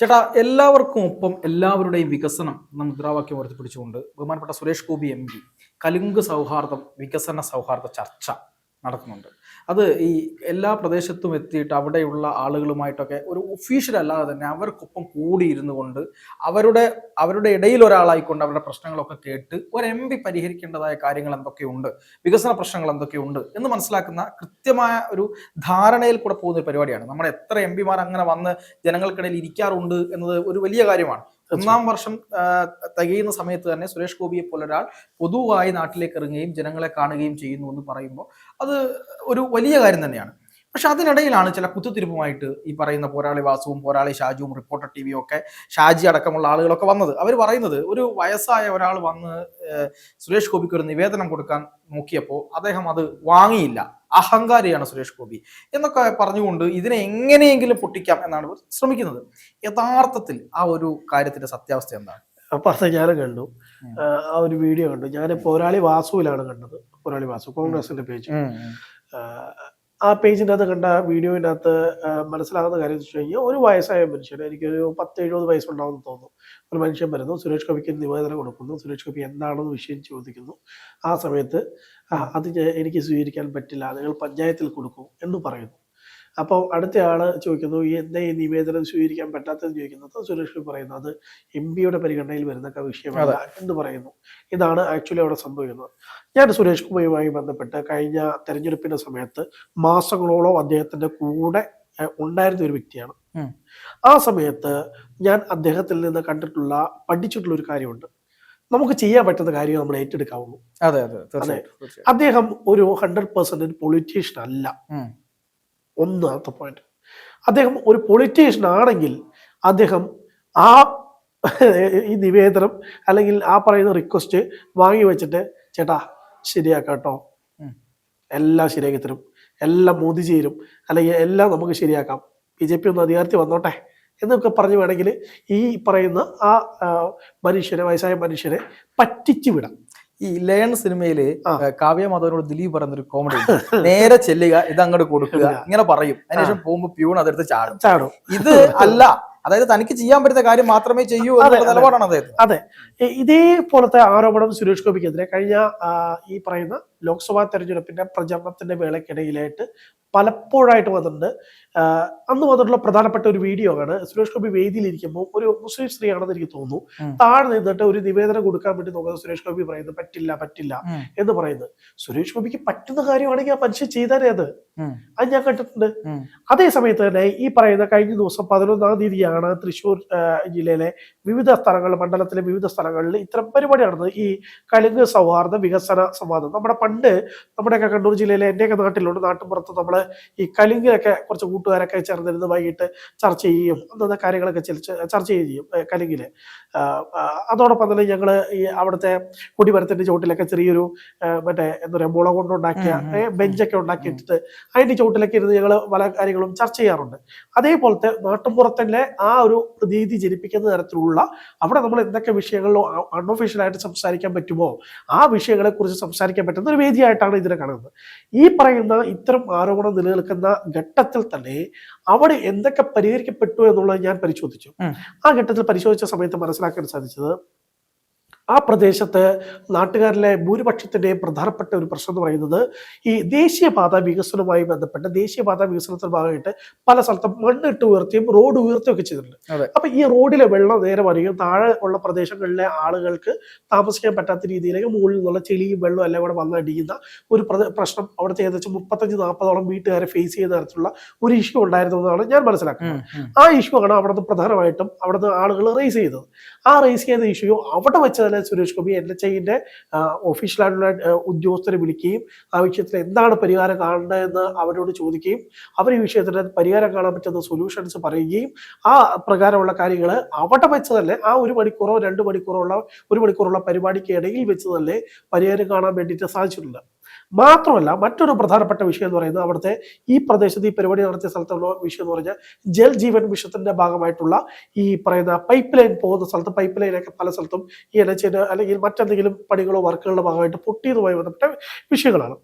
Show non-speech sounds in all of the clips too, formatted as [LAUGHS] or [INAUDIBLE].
ചേട്ടാ എല്ലാവർക്കും ഒപ്പം എല്ലാവരുടെയും വികസനം എന്ന മുദ്രാവാക്യം ഉയർത്തിപ്പിടിച്ചുകൊണ്ട് ബഹുമാനപ്പെട്ട സുരേഷ് ഗോപി എം പി കലുങ്ക് സൗഹാർദ്ദം വികസന സൗഹാർദ്ദ ചർച്ച നടക്കുന്നുണ്ട്. അത് ഈ എല്ലാ പ്രദേശത്തും എത്തിയിട്ട് അവിടെയുള്ള ആളുകളുമായിട്ടൊക്കെ ഒരു ഒഫീഷ്യൽ അല്ലാതെ തന്നെ അവർക്കൊപ്പം കൂടിയിരുന്നു കൊണ്ട് അവരുടെ അവരുടെ ഇടയിൽ ഒരാളായിക്കൊണ്ട് അവരുടെ പ്രശ്നങ്ങളൊക്കെ കേട്ട് ഒരു എം പി പരിഹരിക്കേണ്ടതായ കാര്യങ്ങൾ എന്തൊക്കെയുണ്ട് വികസന പ്രശ്നങ്ങൾ എന്തൊക്കെയുണ്ട് എന്ന് മനസ്സിലാക്കുന്ന കൃത്യമായ ഒരു ധാരണയിൽ കൂടെ പോകുന്ന ഒരു പരിപാടിയാണ്. നമ്മുടെ എത്ര എം പിമാർ അങ്ങനെ വന്ന് ജനങ്ങൾക്കിടയിൽ ഇരിക്കാറുണ്ട് എന്നത് ഒരു വലിയ കാര്യമാണ്. ഒന്നാം വർഷം തികയുന്ന സമയത്ത് തന്നെ സുരേഷ് ഗോപിയെ പോലൊരാൾ പൊതുവായി നാട്ടിലേക്ക് ഇറങ്ങുകയും ജനങ്ങളെ കാണുകയും ചെയ്യുന്നു എന്ന് പറയുമ്പോൾ അത് ഒരു വലിയ കാര്യം തന്നെയാണ്. പക്ഷെ അതിനിടയിലാണ് ചില കുത്തുതിരിപ്പുമായിട്ട് ഈ പറയുന്ന പോരാളി വാസുവും പോരാളി ഷാജുവും റിപ്പോർട്ടർ ടി വിയും ഒക്കെ ഷാജി അടക്കമുള്ള ആളുകളൊക്കെ വന്നത്. അവർ പറയുന്നത് ഒരു വയസ്സായ ഒരാൾ വന്ന് സുരേഷ് ഗോപിക്ക് ഒരു നിവേദനം കൊടുക്കാൻ നോക്കിയപ്പോൾ അദ്ദേഹം അത് വാങ്ങിയില്ല. അഹങ്കാരിയാണ് സുരേഷ് ഗോപി എന്നൊക്കെ പറഞ്ഞുകൊണ്ട് ഇതിനെ എങ്ങനെയെങ്കിലും പൊട്ടിക്കാം എന്നാണ് ഇവർ ശ്രമിക്കുന്നത്. യഥാർത്ഥത്തിൽ ആ ഒരു കാര്യത്തിന്റെ സത്യാവസ്ഥ എന്താണ്? പറഞ്ഞ ഞാനും കണ്ടു. ആ ഒരു വീഡിയോ കണ്ടു. ഞാൻ പോരാളി വാസുവിലാണ് കണ്ടത്. പോരാളി വാസു കോൺഗ്രസിന്റെ പേജ്. ആ പേജിന്റെ അകത്ത് കണ്ട വീഡിയോന്റെ അകത്ത് മനസ്സിലാകുന്ന കാര്യം വെച്ച് കഴിഞ്ഞാൽ ഒരു വയസ്സായ മനുഷ്യൻ എനിക്കൊരു പത്ത് എഴുപത് വയസ്സുണ്ടാവുമെന്ന് തോന്നുന്നു. ഒരു മനുഷ്യൻ വരുന്നു സുരേഷ് ഗോപിക്ക് നിവേദനം കൊടുക്കുന്നു സുരേഷ് ഗോപി എന്താണെന്ന് വിഷയം ചോദിക്കുന്നു. ആ സമയത്ത് അത് എനിക്ക് സ്വീകരിക്കാൻ പറ്റില്ല നിങ്ങൾ പഞ്ചായത്തിൽ കൊടുക്കൂ എന്ന് പറയുന്നു. അപ്പോൾ അടുത്ത ആൾ ചോദിക്കുന്നു ഈ എന്താ ഈ നിവേദനം സ്വീകരിക്കാൻ പറ്റാത്തതെന്ന് ചോദിക്കുന്നത്? സുരേഷ് പറയുന്നു അത് എം പിയുടെ പരിഗണനയിൽ വരുന്ന വിഷയമാണ് വിഷയമല്ല എന്ന് പറയുന്നു. ഇതാണ് ആക്ച്വലി അവിടെ സംഭവിക്കുന്നത്. ഞാൻ സുരേഷ് ഗോപിയുമായി ബന്ധപ്പെട്ട് കഴിഞ്ഞ തെരഞ്ഞെടുപ്പിന്റെ സമയത്ത് മാസങ്ങളോളം അദ്ദേഹത്തിന്റെ കൂടെ ഉണ്ടായിരുന്ന ഒരു വ്യക്തിയാണ്. ആ സമയത്ത് ഞാൻ അദ്ദേഹത്തിൽ നിന്ന് കണ്ടിട്ടുള്ള പഠിച്ചിട്ടുള്ള ഒരു കാര്യമുണ്ട്. നമുക്ക് ചെയ്യാൻ പറ്റുന്ന കാര്യം നമ്മൾ ഏറ്റെടുക്കാവുള്ളൂ. അതെ അതെ. അദ്ദേഹം ഒരു ഹൺഡ്രഡ് പെർസെന്റ് പൊളിറ്റീഷ്യൻ അല്ല. ഒന്നാമത്തെ പോയിന്റ് അദ്ദേഹം ഒരു പൊളിറ്റീഷ്യൻ ആണെങ്കിൽ അദ്ദേഹം ആ ഈ നിവേദനം അല്ലെങ്കിൽ ആ പറയുന്ന റിക്വസ്റ്റ് വാങ്ങി വെച്ചിട്ട് ചേട്ടാ ശരിയാക്കാട്ടോ. എല്ലാം ശരിയാക്കി തരും. എല്ലാം മോദിജി തരും. അല്ലെങ്കിൽ എല്ലാം നമുക്ക് ശരിയാക്കാം. ബി ജെ പി ഒന്ന് അധികാരത്തിൽ വന്നോട്ടെ എന്നൊക്കെ പറഞ്ഞു വേണമെങ്കിൽ ഈ പറയുന്ന ആ ആ, മനുഷ്യനെ വയസ്സായ മനുഷ്യനെ പറ്റിച്ചു വിടാം. ഈ ലയൺ സിനിമയിൽ കാവ്യ മാധവനോട് ദിലീപ് പറയുന്നൊരു കോമഡി നേരെ ചെല്ലുക ഇത് അങ്ങോട്ട് കൊടുക്കുക ഇങ്ങനെ പറയും. അതിനുശേഷം പോകുമ്പോ പ്യൂൺ അതെടുത്ത് ചാടും. ചാടും. ഇത് അല്ല. അതായത് തനിക്ക് ചെയ്യാൻ പറ്റുന്ന കാര്യം മാത്രമേ ചെയ്യൂ എന്നുള്ള. നിലപാടാണ് അദ്ദേഹം. അതെ. ഇതേപോലത്തെ ആരോപണം സുരേഷ് ഗോപിക്കെതിരെ കഴിഞ്ഞ ഈ പറയുന്ന ലോക്സഭാ തെരഞ്ഞെടുപ്പിന്റെ പ്രചരണത്തിന്റെ വേളയ്ക്കിടയിലായിട്ട് പലപ്പോഴായിട്ട് വന്നിട്ടുണ്ട്. അന്ന് വന്നിട്ടുള്ള പ്രധാനപ്പെട്ട ഒരു വീഡിയോ ആണ്. സുരേഷ് ഗോപി വേദിയിലിരിക്കുമ്പോൾ ഒരു മുസ്ലിം സ്ത്രീയാണെന്ന് എനിക്ക് തോന്നുന്നു. താഴെ നിന്നിട്ട് ഒരു നിവേദനം കൊടുക്കാൻ വേണ്ടി നോക്കുന്നത് സുരേഷ് ഗോപി പറയുന്നത് പറ്റില്ല പറ്റില്ല എന്ന് പറയുന്നത്. സുരേഷ് ഗോപിക്ക് പറ്റുന്ന കാര്യമാണെങ്കിൽ ആ മനുഷ്യൻ ചെയ്താലേ അത്. അത് ഞാൻ കണ്ടിട്ടുണ്ട്. അതേ സമയത്ത് തന്നെ ഈ പറയുന്ന കഴിഞ്ഞ ദിവസം പതിനൊന്നാം തീയതിയാണ് തൃശ്ശൂർ ജില്ലയിലെ വിവിധ സ്ഥലങ്ങളിൽ മണ്ഡലത്തിലെ വിവിധ സ്ഥലങ്ങളിൽ ഇത്തരം പരിപാടി നടന്നത്. ഈ കലുങ്ക് സൗഹാർദ്ദ വികസന സംവാദം. നമ്മുടെ പണ്ട് നമ്മുടെയൊക്കെ കണ്ണൂർ ജില്ലയിലെ എന്റെയൊക്കെ നാട്ടിലുണ്ട്. നാട്ടിൻപുറത്ത് നമ്മൾ ഈ കലിങ്കിലൊക്കെ കുറച്ച് കൂട്ടുകാരൊക്കെ ചേർന്നിരുന്ന് വൈകിട്ട് ചർച്ച ചെയ്യും അന്നത്തെ കാര്യങ്ങളൊക്കെ ചർച്ച ചർച്ച ചെയ്യും ആ, അതോടൊപ്പം തന്നെ ഞങ്ങൾ ഈ അവിടുത്തെ കൊടിമരത്തിന്റെ ചുവട്ടിലൊക്കെ ചെറിയൊരു മറ്റേ എന്താ പറയുക മുള കൊണ്ടുണ്ടാക്കിയ ബെഞ്ചൊക്കെ ഉണ്ടാക്കിയിട്ടിട്ട് അതിന്റെ ചുവട്ടിലൊക്കെ ഇരുന്ന് ഞങ്ങൾ പല കാര്യങ്ങളും ചർച്ച ചെയ്യാറുണ്ട്. അതേപോലത്തെ നാട്ടുമ്പുറത്തിലെ ആ ഒരു പ്രതീതി ജനിപ്പിക്കുന്ന തരത്തിലുള്ള അവിടെ നമ്മൾ എന്തൊക്കെ വിഷയങ്ങളിലോ അൺഒഫീഷ്യലായിട്ട് സംസാരിക്കാൻ പറ്റുമോ ആ വിഷയങ്ങളെ കുറിച്ച് സംസാരിക്കാൻ പറ്റുന്ന ഒരു വേദിയായിട്ടാണ് ഇതിനെ കാണുന്നത്. ഈ പറയുന്ന ഇത്തരം ആരോപണം നിലനിൽക്കുന്ന ഘട്ടത്തിൽ തന്നെ അവിടെ എന്തൊക്കെ പരിഹരിക്കപ്പെട്ടു എന്നുള്ളത് ഞാൻ പരിശോധിച്ചു. ആ ഘട്ടത്തിൽ പരിശോധിച്ച സമയത്ത് മനസ്സിലാക്കാൻ സാധിച്ചത് ആ പ്രദേശത്ത് നാട്ടുകാരിലെ ഭൂരിപക്ഷത്തിന്റെ പ്രധാനപ്പെട്ട ഒരു പ്രശ്നം എന്ന് പറയുന്നത് ഈ ദേശീയപാത വികസനവുമായി ബന്ധപ്പെട്ട് ദേശീയപാത വികസനത്തിന്റെ ഭാഗമായിട്ട് പല സ്ഥലത്തും മണ്ണിട്ട് ഉയർത്തിയും റോഡ് ഉയർത്തുകയും ഒക്കെ ചെയ്തിട്ടുണ്ട്. അപ്പൊ ഈ റോഡിലെ വെള്ളം നേരെ വരികയും താഴെ ഉള്ള പ്രദേശങ്ങളിലെ ആളുകൾക്ക് താമസിക്കാൻ പറ്റാത്ത രീതിയിലേക്ക് മുകളിൽ നിന്നുള്ള ചെളിയും വെള്ളവും എല്ലാം കൂടെ വന്നടിയുന്ന ഒരു പ്രശ്നം അവിടുത്തെ ഏകദേശം മുപ്പത്തഞ്ച് നാൽപ്പതോളം വീട്ടുകാരെ ഫേസ് ചെയ്യുന്ന തരത്തിലുള്ള ഒരു ഇഷ്യൂ ഉണ്ടായിരുന്നു എന്നാണ് ഞാൻ മനസ്സിലാക്കുന്നത്. ആ ഇഷ്യൂ ആണ് അവിടുന്ന് പ്രധാനമായിട്ടും അവിടുന്ന് ആളുകൾ റേസ് ചെയ്തത് ആ റേസ് ചെയ്ത ഇഷ്യൂ അവിടെ വെച്ച് തന്നെ സുരേഷ് ഗോപി എൻ എച്ച് ഐന്റെ ഒഫീഷ്യലായിട്ടുള്ള ഉദ്യോഗസ്ഥരെ വിളിക്കുകയും ആ വിഷയത്തിൽ എന്താണ് പരിഹാരം കാണേണ്ടതെന്ന് അവരോട് ചോദിക്കുകയും അവർ ഈ വിഷയത്തിന് പരിഹാരം കാണാൻ പറ്റുന്ന സൊല്യൂഷൻസ് പറയുകയും ആ പ്രകാരമുള്ള കാര്യങ്ങൾ അവിടെ വെച്ച് തന്നെ ആ ഒരു മണിക്കൂറോ രണ്ട് മണിക്കൂറോ ഉള്ള ഒരു മണിക്കൂറുള്ള പരിപാടിക്ക് ഇടയിൽ വെച്ച് തന്നെ പരിഹാരം കാണാൻ വേണ്ടിയിട്ട് സാധിച്ചിട്ടുണ്ട്. മാത്രമല്ല മറ്റൊരു പ്രധാനപ്പെട്ട വിഷയം എന്ന് പറയുന്നത് അവിടുത്തെ ഈ പ്രദേശത്ത് ഈ പരിപാടി നടത്തിയ സ്ഥലത്തുള്ള വിഷയം എന്ന് പറഞ്ഞാൽ ജൽ ജീവൻ മിഷത്തിന്റെ ഭാഗമായിട്ടുള്ള ഈ പറയുന്ന പൈപ്പ് ലൈൻ പോകുന്ന സ്ഥലത്ത് പൈപ്പ് ലൈനൊക്കെ പല സ്ഥലത്തും ഈ എൻ എച്ച് അല്ലെങ്കിൽ മറ്റെന്തെങ്കിലും പണികളോ വർക്കുകളുടെ ഭാഗമായിട്ട് പൊട്ടിയതുമായി ബന്ധപ്പെട്ട വിഷയങ്ങളാണ്.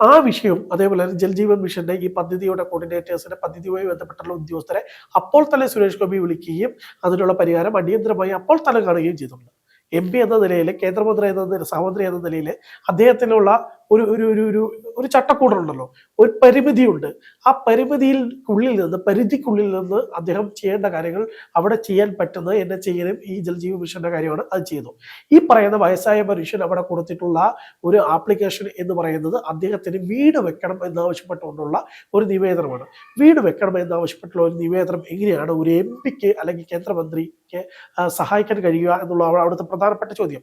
ആ വിഷയം അതേപോലെ തന്നെ ജൽജീവൻ മിഷന്റെ ഈ പദ്ധതിയുടെ കോർഡിനേറ്റേഴ്സിന്റെ പദ്ധതിയുമായി ബന്ധപ്പെട്ടുള്ള ഉദ്യോഗസ്ഥരെ അപ്പോൾ തന്നെ സുരേഷ് ഗോപി വിളിക്കുകയും അതിനുള്ള പരിഹാരം അടിയന്തരമായി അപ്പോൾ തന്നെ കാണുകയും ചെയ്തിട്ടുണ്ട്. എം പി എന്ന നിലയിൽ കേന്ദ്രമന്ത്രി എന്ന സഹമന്ത്രി എന്ന നിലയിൽ അദ്ദേഹത്തിനുള്ള ഒരു ഒരു ഒരു ഒരു ഒരു ചട്ടക്കൂടുണ്ടല്ലോ. ഒരു പരിമിതിയുണ്ട്. ആ പരിമിതിയിൽ ഉള്ളിൽ നിന്ന് പരിധിക്കുള്ളിൽ നിന്ന് അദ്ദേഹം ചെയ്യേണ്ട കാര്യങ്ങൾ അവിടെ ചെയ്യാൻ പറ്റുന്നത് എന്നെ ചെയ്യാനും ഈ ജൽജീവൻ മിഷന്റെ കാര്യമാണ് അത് ചെയ്തു. ഈ പറയുന്ന വയസ്സായ മനുഷ്യൻ അവിടെ കൊടുത്തിട്ടുള്ള ഒരു ആപ്ലിക്കേഷൻ എന്ന് പറയുന്നത് അദ്ദേഹത്തിന് വീട് വെക്കണം എന്നാവശ്യപ്പെട്ടുകൊണ്ടുള്ള ഒരു നിവേദനമാണ്. വീട് വെക്കണം എന്നാവശ്യപ്പെട്ടുള്ള ഒരു നിവേദനം എങ്ങനെയാണ് ഒരു എം പിക്ക് അല്ലെങ്കിൽ കേന്ദ്രമന്ത്രിക്ക് സഹായിക്കാൻ കഴിയുക എന്നുള്ള അവിടെ- അവിടുത്തെ പ്രധാനപ്പെട്ട ചോദ്യം.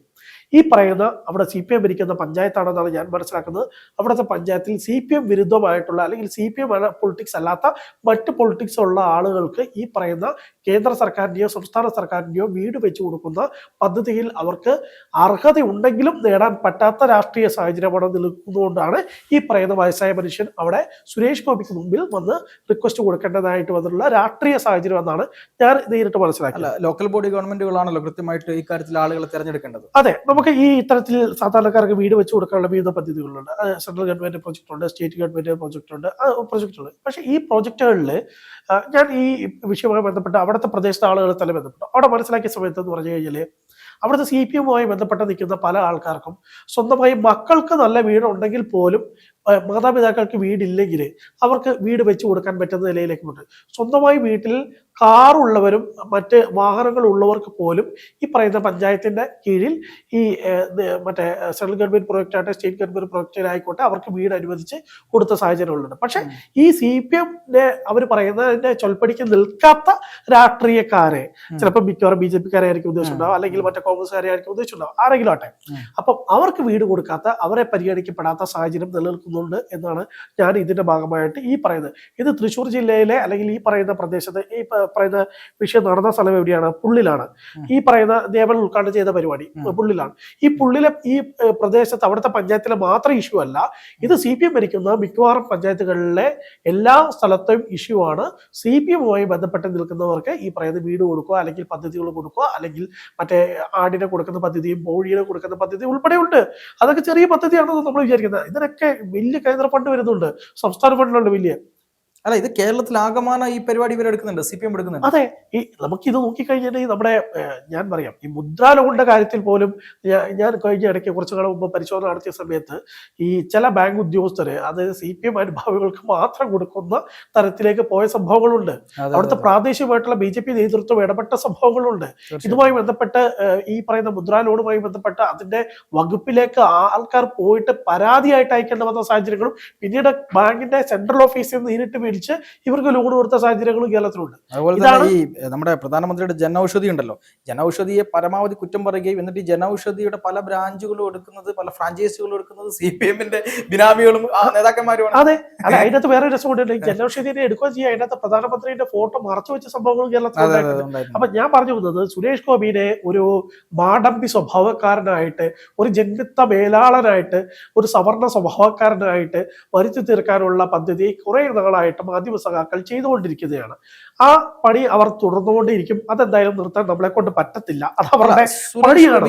ഈ പറയുന്ന അവിടെ സി പി എം ഭരിക്കുന്ന പഞ്ചായത്താണെന്നാണ് ഞാൻ മനസ്സിലാക്കുന്നത്. അവിടുത്തെ പഞ്ചായത്തിൽ സി പി എം വിരുദ്ധമായിട്ടുള്ള അല്ലെങ്കിൽ സി പി എം പൊളിറ്റിക്സ് അല്ലാത്ത മറ്റ് പൊളിറ്റിക്സ് ഉള്ള ആളുകൾക്ക് ഈ പറയുന്ന കേന്ദ്ര സർക്കാരിന്റെയോ സംസ്ഥാന സർക്കാരിന്റെയോ വീട് വെച്ചു കൊടുക്കുന്ന പദ്ധതിയിൽ അവർക്ക് അർഹത ഉണ്ടെങ്കിലും നേടാൻ പറ്റാത്ത രാഷ്ട്രീയ സാഹചര്യമാണ് നിൽക്കുന്നതുകൊണ്ടാണ് ഈ പറയുന്ന വയസ്സായ മനുഷ്യൻ അവിടെ സുരേഷ് ഗോപിക്ക് മുമ്പിൽ വന്ന് റിക്വസ്റ്റ് കൊടുക്കേണ്ടതായിട്ട് വന്നിട്ടുള്ള രാഷ്ട്രീയ സാഹചര്യം എന്നാണ് ഞാൻ നേരിട്ട് മനസ്സിലാക്കിയത്. ലോക്കൽ ബോഡി ഗവൺമെന്റുകളാണല്ലോ കൃത്യമായിട്ട് ഈ കാര്യത്തിൽ ആളുകളെ തിരഞ്ഞെടുക്കേണ്ടത്. അതെ നമുക്ക് ഈ ഇത്തരത്തിൽ സാധാരണക്കാർക്ക് വീട് വെച്ച് കൊടുക്കാനുള്ള വിവിധ പദ്ധതികളുണ്ട്. സെൻട്രൽ ഗവൺമെന്റ് പ്രോജക്റ്റ് ഉണ്ട് സ്റ്റേറ്റ് ഗവൺമെന്റ് പ്രോജക്റ്റ് ഉണ്ട് പ്രോജക്റ്റ് ഉണ്ട്. പക്ഷേ ഈ പ്രോജക്റ്റുകളിൽ ഞാൻ ഈ വിഷയവുമായി ബന്ധപ്പെട്ട് അവിടുത്തെ പ്രദേശത്തെ ആളുകളെ തന്നെ ബന്ധപ്പെട്ടു. അവിടെ മനസ്സിലാക്കിയ സമയത്ത് എന്ന് പറഞ്ഞു കഴിഞ്ഞാൽ അവിടുത്തെ സി പി എമ്മുമായി ബന്ധപ്പെട്ട് നിൽക്കുന്ന പല ആൾക്കാർക്കും സ്വന്തമായി മക്കൾക്ക് നല്ല വീടുണ്ടെങ്കിൽ പോലും മാതാപിതാക്കൾക്ക് വീടില്ലെങ്കിൽ അവർക്ക് വീട് വെച്ച് കൊടുക്കാൻ പറ്റുന്ന നിലയിലേക്കുമുണ്ട്. സ്വന്തമായി വീട്ടിൽ കാറുള്ളവരും മറ്റ് വാഹനങ്ങൾ ഉള്ളവർക്ക് പോലും ഈ പറയുന്ന പഞ്ചായത്തിന്റെ കീഴിൽ ഈ മറ്റേ സെൻട്രൽ ഗവൺമെന്റ് പ്രോജക്റ്റ് ആയിട്ട് സ്റ്റേറ്റ് ഗവൺമെന്റ് പ്രോജക്റ്റിലായിക്കോട്ടെ അവർക്ക് വീട് അനുവദിച്ച് കൊടുത്ത സാഹചര്യങ്ങളുണ്ട്. പക്ഷെ ഈ സി പി എമ്മിന്റെ അവർ പറയുന്നതിന്റെ ചൊൽപ്പടിക്ക് നിൽക്കാത്ത രാഷ്ട്രീയക്കാരെ. ചിലപ്പോൾ മിക്കവാറും ബി ജെ പിക്കാരെ ആയിരിക്കും ഉദ്ദേശിച്ചിട്ടുണ്ടാവും അല്ലെങ്കിൽ മറ്റേ കോൺഗ്രസ്സുകാരെ ആയിരിക്കും ഉദ്ദേശിച്ചിട്ടുണ്ടാവും ആരെങ്കിലും ആട്ടെ. അപ്പം അവർക്ക് വീട് കൊടുക്കാത്ത അവരെ പരിഗണിക്കപ്പെടാത്ത സാഹചര്യം നിലനിൽക്കുന്നുണ്ട് എന്നാണ് ഞാൻ ഇതിന്റെ ഭാഗമായിട്ട് ഈ പറയുന്നത്. ഇത് തൃശ്ശൂർ ജില്ലയിലെ അല്ലെങ്കിൽ ഈ പറയുന്ന പ്രദേശത്ത് ഈ പറയുന്ന വിഷയം നടന്ന സ്ഥലം എവിടെയാണ്? പുള്ളിലാണ്. ഈ പറയുന്ന ദേവൻ ഉദ്ഘാടനം ചെയ്ത പരിപാടി. പുള്ളിലാണ്. ഈ പുള്ളിലെ ഈ പ്രദേശത്ത് അവിടുത്തെ പഞ്ചായത്തിലെ മാത്രം ഇഷ്യൂ അല്ല. ഇത് സി പി എം ഭരിക്കുന്ന മിക്കവാറും പഞ്ചായത്തുകളിലെ എല്ലാ സ്ഥലത്തെയും ഇഷ്യൂ ആണ്. സി പി എമ്മുമായി ബന്ധപ്പെട്ട് നിൽക്കുന്നവർക്ക് ഈ പറയുന്ന വീട് കൊടുക്കുക അല്ലെങ്കിൽ പദ്ധതികൾ കൊടുക്കുക അല്ലെങ്കിൽ മറ്റേ ആടിനെ കൊടുക്കുന്ന പദ്ധതിയും കോഴിയെ കൊടുക്കുന്ന പദ്ധതി ഉൾപ്പെടെയുണ്ട്. അതൊക്കെ ചെറിയ പദ്ധതിയാണെന്ന് നമ്മൾ വിചാരിക്കുന്നത്. ഇതിനൊക്കെ വലിയ കേന്ദ്ര ഫണ്ട് വരുന്നുണ്ട്. സംസ്ഥാന ഫണ്ടിലുണ്ട് വലിയ. അല്ല ഇത് കേരളത്തിൽ ആകമാന ഈ പരിപാടി ഇവർ എടുക്കുന്നുണ്ട് സി പി എം എടുക്കുന്നുണ്ട്. അതെ ഈ നമുക്ക് ഇത് നോക്കിക്കഴിഞ്ഞാൽ നമ്മുടെ ഞാൻ പറയാം ഈ മുദ്രാ ലോണിന്റെ കാര്യത്തിൽ പോലും ഞാൻ കഴിഞ്ഞ ഇടയ്ക്ക് കുറച്ചു കാലം മുമ്പ് പരിശോധന നടത്തിയ സമയത്ത് ഈ ചില ബാങ്ക് ഉദ്യോഗസ്ഥര് അത് സി പി എം അനുഭാവികൾക്ക് മാത്രം കൊടുക്കുന്ന തരത്തിലേക്ക് പോയ സംഭവങ്ങളുണ്ട്. അവിടുത്തെ പ്രാദേശികമായിട്ടുള്ള ബി ജെ പി നേതൃത്വം ഇടപെട്ട സംഭവങ്ങളുണ്ട്. ഇതുമായി ബന്ധപ്പെട്ട് ഈ പറയുന്ന മുദ്രാ ലോണുമായി ബന്ധപ്പെട്ട് അതിന്റെ വകുപ്പിലേക്ക് ആൾക്കാർ പോയിട്ട് പരാതിയായിട്ട് അയക്കേണ്ട വന്ന സാഹചര്യങ്ങളും പിന്നീട് ബാങ്കിന്റെ സെൻട്രൽ ഓഫീസിൽ നിന്ന് നേരിട്ട് മേടിച്ച് ഇവർക്ക് ലോൺ കൊടുത്ത സാഹചര്യങ്ങളും കേരളത്തിലുണ്ട്. അതുപോലെ തന്നെ ഈ നമ്മുടെ പ്രധാനമന്ത്രിയുടെ ജനൌഷധി ഉണ്ടല്ലോ. ജനൌഷധിയെ പരമാവധി കുറ്റം പറയുകയും എന്നിട്ട് ഈ ജനൌഷധിയുടെ പല ബ്രാഞ്ചുകളും എടുക്കുന്നത് പല ഫ്രാഞ്ചൈസികളും എടുക്കുന്നത് സി പി എമ്മിന്റെ ബിനാമികളും ആ നേതാക്കന്മാരുമാണ്. അതെ. അല്ല അതിനകത്ത് വേറെ രസമുണ്ട് ഈ ജനൌഷധിനെ എടുക്കുകയും ചെയ്യുക അതിനകത്ത് പ്രധാനമന്ത്രിയുടെ ഫോട്ടോ മറച്ചു വെച്ച സംഭവങ്ങളും കേരളത്തിൽ. അപ്പൊ ഞാൻ പറഞ്ഞു വന്നത് സുരേഷ് ഗോപിനെ ഒരു മാടമ്പി സ്വഭാവക്കാരനായിട്ട് ഒരു ജന്മിത്ത മേലാളനായിട്ട് ഒരു സവർണ സ്വഭാവക്കാരനായിട്ട് വരുത്തി തീർക്കാനുള്ള പദ്ധതി കുറെ നാളായിട്ട് മാധ്യമ സഖാക്കൾ ചെയ്തുകൊണ്ടിരിക്കുകയാണ്. ആ പണി അവർ തുടർന്നുകൊണ്ടിരിക്കും അതെന്തായാലും നിർത്താൻ നമ്മളെ കൊണ്ട് പറ്റത്തില്ല. അത് അവരുടെ പണിയാണ്.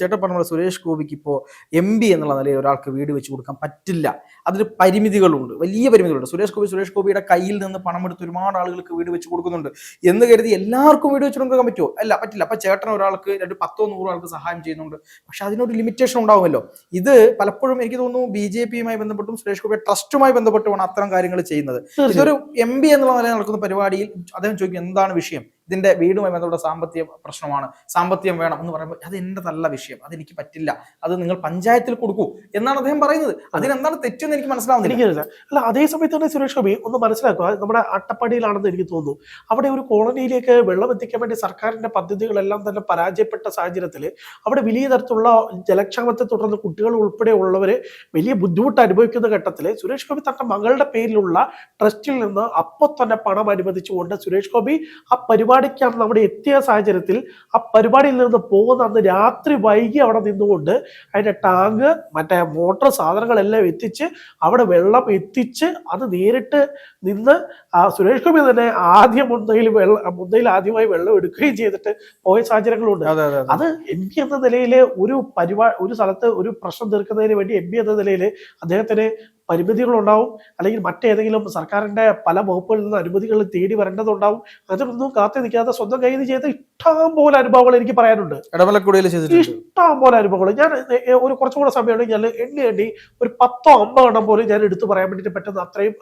ചേട്ടൻ പറഞ്ഞ സുരേഷ് ഗോപിക്ക് ഇപ്പോ എം ബി എന്നുള്ള നിലയിൽ ഒരാൾക്ക് വീട് വെച്ച് കൊടുക്കാൻ പറ്റില്ല. അതിന് പരിമിതികളുണ്ട്. വലിയ പരിമിതികളുണ്ട്. സുരേഷ് ഗോപി സുരേഷ് ഗോപിയുടെ കയ്യിൽ നിന്ന് പണം എടുത്ത് ഒരുപാട് ആളുകൾക്ക് വീട് വെച്ച് കൊടുക്കുന്നുണ്ട്. എന്ന് കരുതി എല്ലാവർക്കും വീട് വെച്ച് കൊടുക്കാൻ പറ്റുമോ? അല്ല പറ്റില്ല. അപ്പൊ ചേട്ടൻ ഒരാൾക്ക് രണ്ട് പത്തോ നൂറോ ആൾക്ക് സഹായം ചെയ്യുന്നുണ്ട്. പക്ഷെ അതിനൊരു ലിമിറ്റേഷൻ ഉണ്ടാവുമല്ലോ. ഇത് പലപ്പോഴും എനിക്ക് തോന്നുന്നു ബി ജെ പിയുമായി ബന്ധപ്പെട്ടും സുരേഷ് ഗോപിയുടെ ട്രസ്റ്റുമായി ബന്ധപ്പെട്ടുമാണ് അത്തരം കാര്യങ്ങൾ ചെയ്യുന്നത്. ഇതൊരു എം ബി എന്നുള്ള നിലയിൽ നടക്കുന്ന പരിപാടിയിൽ അദ്ദേഹം ചോദിക്കും എന്താണ് വിഷയം? ഇതിന്റെ വീടുമായി ബന്ധപ്പെട്ട സാമ്പത്തിക പ്രശ്നമാണ്. സാമ്പത്തികം വേണം എന്ന് പറയുമ്പോൾ അത് എന്റെ നല്ല വിഷയം. അത് എനിക്ക് പറ്റില്ല. അത് നിങ്ങൾ പഞ്ചായത്തിൽ കൊടുക്കൂ എന്നാണ് അദ്ദേഹം പറയുന്നത്. അതിനെന്താണ് തെറ്റെന്ന് എനിക്ക് മനസ്സിലാവുന്നില്ല. അല്ല അതേ സമയത്ത് തന്നെ സുരേഷ് ഗോപി ഒന്ന് മനസ്സിലാക്കുക. നമ്മുടെ അട്ടപ്പാടിയിലാണെന്ന് എനിക്ക് തോന്നുന്നു. അവിടെ ഒരു കോളനിയിലേക്ക് വെള്ളം എത്തിക്കാൻ വേണ്ടി സർക്കാരിന്റെ പദ്ധതികളെല്ലാം തന്നെ പരാജയപ്പെട്ട സാഹചര്യത്തിൽ അവിടെ വലിയ തരത്തിലുള്ള ജലക്ഷാമത്തെ തുടർന്ന് കുട്ടികൾ ഉൾപ്പെടെ ഉള്ളവര് വലിയ ബുദ്ധിമുട്ട് അനുഭവിക്കുന്ന ഘട്ടത്തിൽ സുരേഷ് ഗോപി തന്റെ മകളുടെ പേരിലുള്ള ട്രസ്റ്റിൽ നിന്ന് അപ്പൊ തന്നെ പണം അനുവദിച്ചുകൊണ്ട് സുരേഷ് ഗോപി ആ പരിപാടിക്കാണ് നമ്മുടെ എത്തിയ സാഹചര്യത്തിൽ ആ പരിപാടിയിൽ നിന്ന് പോകുന്ന അന്ന് രാത്രി വൈകി അവിടെ നിന്നുകൊണ്ട് അതിന്റെ ടാങ്ക് മറ്റേ മോട്ടോർ സാധനങ്ങളെല്ലാം എത്തിച്ച് അവിടെ വെള്ളം എത്തിച്ച് അത് നേരിട്ട് നിന്ന് ആ സുരേഷ് ഗോപി തന്നെ ആദ്യം മുന്തയിൽ വെള്ളം മുന്തയിൽ ആദ്യമായി വെള്ളം എടുക്കുകയും ചെയ്തിട്ട് പോയ സാഹചര്യങ്ങളുണ്ട്. അതെ എം പി എന്ന നിലയിൽ ഒരു പരിപാ ഒരു സ്ഥലത്ത് ഒരു പ്രശ്നം തീർക്കുന്നതിന് വേണ്ടി എം പി എന്ന നിലയിൽ അദ്ദേഹത്തിന് പരിമിതികളുണ്ടാവും. അല്ലെങ്കിൽ മറ്റേതെങ്കിലും സർക്കാരിന്റെ പല വകുപ്പുകളിൽ നിന്ന് അനുമതികൾ തേടി വരേണ്ടതുണ്ടാവും. അതിനൊന്നും കാത്തു നിൽക്കാതെ സ്വന്തം കയ്യിൽ ചെയ്ത ഇഷ്ടം പോലെ അനുഭവങ്ങൾ എനിക്ക് പറയാനുണ്ട്. ഇഷ്ടം പോലെ അനുഭവങ്ങൾ. ഞാൻ ഒരു കുറച്ചും കൂടെ സമയമാണ് ഞാൻ എണ്ണി എണ്ണി ഒരു പത്തോ അമ്പോ എണ്ണം പോലും ഞാൻ എടുത്തു പറയാൻ വേണ്ടിയിട്ട് പറ്റുന്ന അത്രയും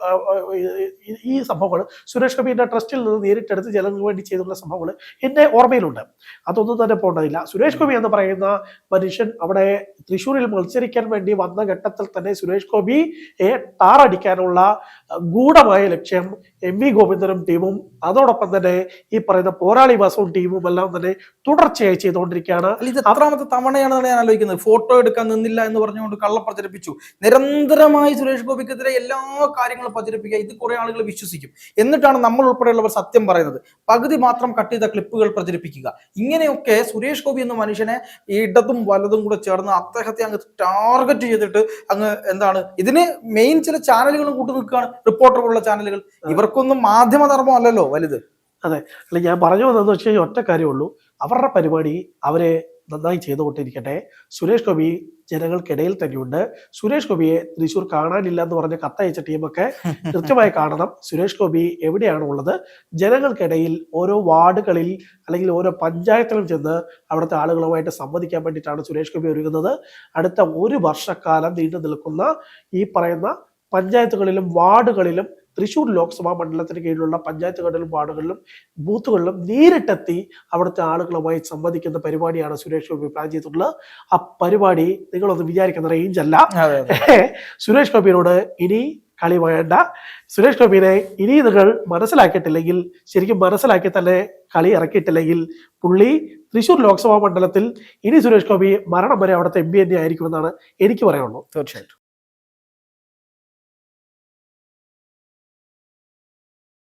ഈ- സംഭവങ്ങൾ സുരേഷ് ഗോപിയുടെ ട്രസ്റ്റിൽ നിന്ന് നേരിട്ടെടുത്ത് ജനങ്ങൾക്ക് വേണ്ടി ചെയ്തിട്ടുള്ള സംഭവങ്ങൾ എന്റെ ഓർമ്മയിലുണ്ട്. അതൊന്നും തന്നെ പോകേണ്ടതില്ല സുരേഷ് ഗോപി എന്ന് പറയുന്ന മനുഷ്യൻ അവിടെ തൃശ്ശൂരിൽ മത്സരിക്കാൻ വേണ്ടി വന്ന ഘട്ടത്തിൽ തന്നെ സുരേഷ് ഗോപിയെ ടാറടിക്കാനുള്ള ഗൂഢമായ ലക്ഷ്യം എം വി ഗോവിന്ദനും ടീമും അതോടൊപ്പം തന്നെ ഈ പറയുന്ന പോരാളി വാസവും ടീമും എല്ലാം തന്നെ തുടർച്ചയായി ചെയ്തുകൊണ്ടിരിക്കുകയാണ്. ഇത് അത്രാമത്തെ തവണയാണെന്നാണ് ഞാൻ ആലോചിക്കുന്നത്. ഫോട്ടോ എടുക്കാൻ നിന്നില്ല എന്ന് പറഞ്ഞുകൊണ്ട് കള്ള പ്രചരിപ്പിച്ചു. നിരന്തരമായി സുരേഷ് ഗോപിക്കെതിരെ എല്ലാ കാര്യങ്ങളും പ്രചരിപ്പിക്കുക ഇത് കുറെ ആളുകൾ വിശ്വസിക്കും. എന്നിട്ടാണ് നമ്മൾ ഉൾപ്പെടെയുള്ളവർ സത്യം പറയുന്നത്. പകുതി മാത്രം കട്ട് ചെയ്ത ക്ലിപ്പുകൾ പ്രചരിപ്പിക്കുക. ഇങ്ങനെയൊക്കെ സുരേഷ് ഗോപി എന്ന മനുഷ്യനെ ഇടതും വലതും കൂടെ ചേർന്ന് അദ്ദേഹത്തെ അങ്ങ് ടാർഗറ്റ് ചെയ്തിട്ട് അങ്ങ് എന്താണ് ഇതിന് മെയിൻ ചില ചാനലുകളും കൂട്ടു നിൽക്കുകയാണ് റിപ്പോർട്ടറുകളുള്ള ചാനലുകൾ ഇവർക്കൊന്നും മാധ്യമധർമ്മം അല്ലല്ലോ വലുത്. അതെ. അല്ല ഞാൻ പറഞ്ഞു വന്നതെന്ന് വെച്ച് കഴിഞ്ഞാൽ ഒറ്റ കാര്യമുള്ളൂ. അവരുടെ പരിപാടി അവരെ നന്നായി ചെയ്തുകൊണ്ടിരിക്കട്ടെ. സുരേഷ് ഗോപി ജനങ്ങൾക്കിടയിൽ തന്നെയുണ്ട്. സുരേഷ് ഗോപിയെ തൃശ്ശൂർ കാണാനില്ല എന്ന് പറഞ്ഞ കത്തയച്ച ടീമൊക്കെ കൃത്യമായി കാണണം. സുരേഷ് ഗോപി എവിടെയാണ് ഉള്ളത് ജനങ്ങൾക്കിടയിൽ ഓരോ വാർഡുകളിൽ അല്ലെങ്കിൽ ഓരോ പഞ്ചായത്തിലും ചെന്ന് അവിടുത്തെ ആളുകളുമായിട്ട് സംവദിക്കാൻ വേണ്ടിയിട്ടാണ് സുരേഷ് ഗോപി ഒരുങ്ങുന്നത്. അടുത്ത ഒരു വർഷക്കാലം നീണ്ടു നിൽക്കുന്ന ഈ പറയുന്ന പഞ്ചായത്തുകളിലും വാർഡുകളിലും തൃശ്ശൂർ ലോക്സഭാ മണ്ഡലത്തിന് കീഴിലുള്ള പഞ്ചായത്തുകളിലും വാർഡുകളിലും ബൂത്തുകളിലും നേരിട്ടെത്തി അവിടുത്തെ ആളുകളുമായി സംവദിക്കുന്ന പരിപാടിയാണ് സുരേഷ് ഗോപി പ്ലാൻ ചെയ്തിട്ടുള്ളത്. ആ പരിപാടി നിങ്ങളൊന്ന് വിചാരിക്കുന്ന റേഞ്ച് അല്ല. [LAUGHS] സുരേഷ് ഗോപിയോട് ഇനി കളി വേണ്ട. സുരേഷ് ഗോപിനെ ഇനി നിങ്ങൾ മനസ്സിലാക്കിയിട്ടില്ലെങ്കിൽ ശരിക്കും മനസ്സിലാക്കി തന്നെ കളി ഇറക്കിയിട്ടില്ലെങ്കിൽ പുള്ളി തൃശ്ശൂർ ലോക്സഭാ മണ്ഡലത്തിൽ ഇനി സുരേഷ് ഗോപി മരണം വരെ അവിടുത്തെ എം പി തന്നെ ആയിരിക്കുമെന്നാണ് എനിക്ക് പറയാനുള്ളൂ തീർച്ചയായിട്ടും.